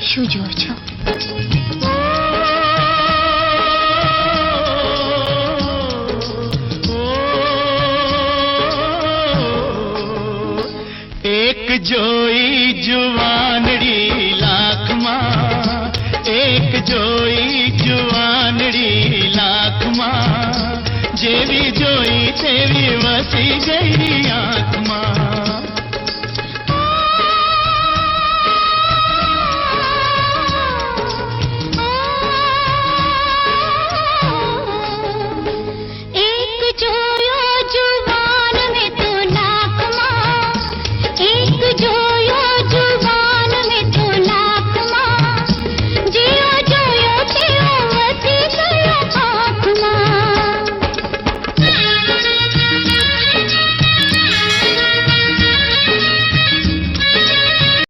શું જુઓ છો? એક જોઈ જુવાનડી લાખમાં, એક જોઈ જુવાનડી લાખમાં, જેવી જોઈ તેવી વસી ગઈ No.